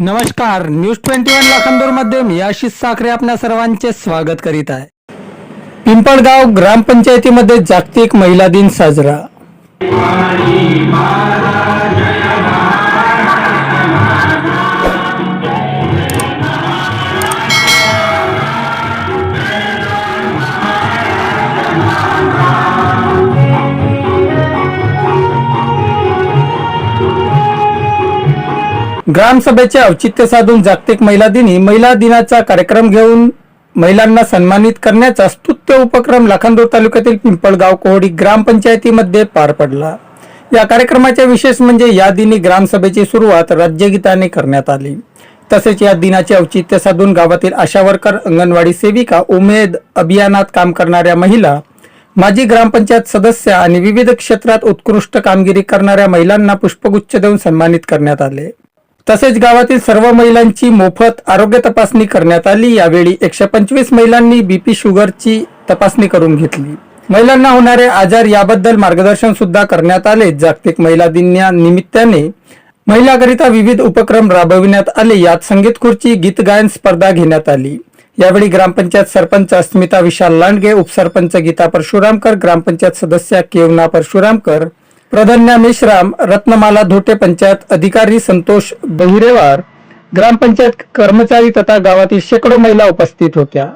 नमस्कार news twenty one लाखांदूरमध्ये मी आशिष साखरे आपल्या सर्वांचे स्वागत करीत आहे. पिंपळगाव ग्रामपंचायतीमध्ये जागतिक महिला दिन साजरा. ग्रामसभेचे औचित्य साधून जागतिक महिला दिनी महिला दिनाचा कार्यक्रम घेऊन महिलांना सन्मानित करण्याचा स्तुत्य उपक्रम लाखांदूर तालुक्यातील पिंपळगाव कोहडी ग्रामपंचायतीमध्ये पार पडला. या कार्यक्रमाचे विशेष म्हणजे या दिनी ग्रामसभेची सुरुवात राज्यगीताने करण्यात आली. तसेच या दिनाचे औचित्य साधून गावातील आशा वर्कर अंगणवाडी सेविका उमेद अभियानात काम करणाऱ्या महिला माजी ग्रामपंचायत सदस्य आणि विविध क्षेत्रात उत्कृष्ट कामगिरी करणाऱ्या महिलांना पुष्पगुच्छ देऊन सन्मानित करण्यात आले. तसेच गावातील सर्व महिलांची मोफत आरोग्य तपासणी करण्यात आली. यावेळी एकशे पंचवीस महिलांनी बीपी शुगरची तपासणी करून घेतली. महिलांना होणारे आजार याबद्दल मार्गदर्शन सुद्धा करण्यात आले. जागतिक महिला दिना निमित्ताने महिलाकरिता विविध उपक्रम राबविण्यात आले. यात संगीत खुर्ची गीत गायन स्पर्धा घेण्यात आली. यावेळी ग्रामपंचायत सरपंच अस्मिता विशाल लांडगे उपसरपंच गीता परशुरामकर ग्रामपंचायत सदस्या केवना परशुरामकर प्रधान्या मेश्राम रत्नमाला धोटे पंचायत अधिकारी संतोष बहिरेवार ग्रामपंचायत कर्मचारी तथा गावातील शेकडो महिला उपस्थित होत्या.